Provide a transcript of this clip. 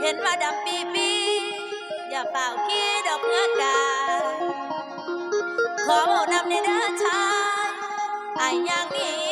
เห็นมาดำปีปีอย่าเป่าขี้ดอกเงือกาขอหมอนำในเด้อชายไอ้ยังนี้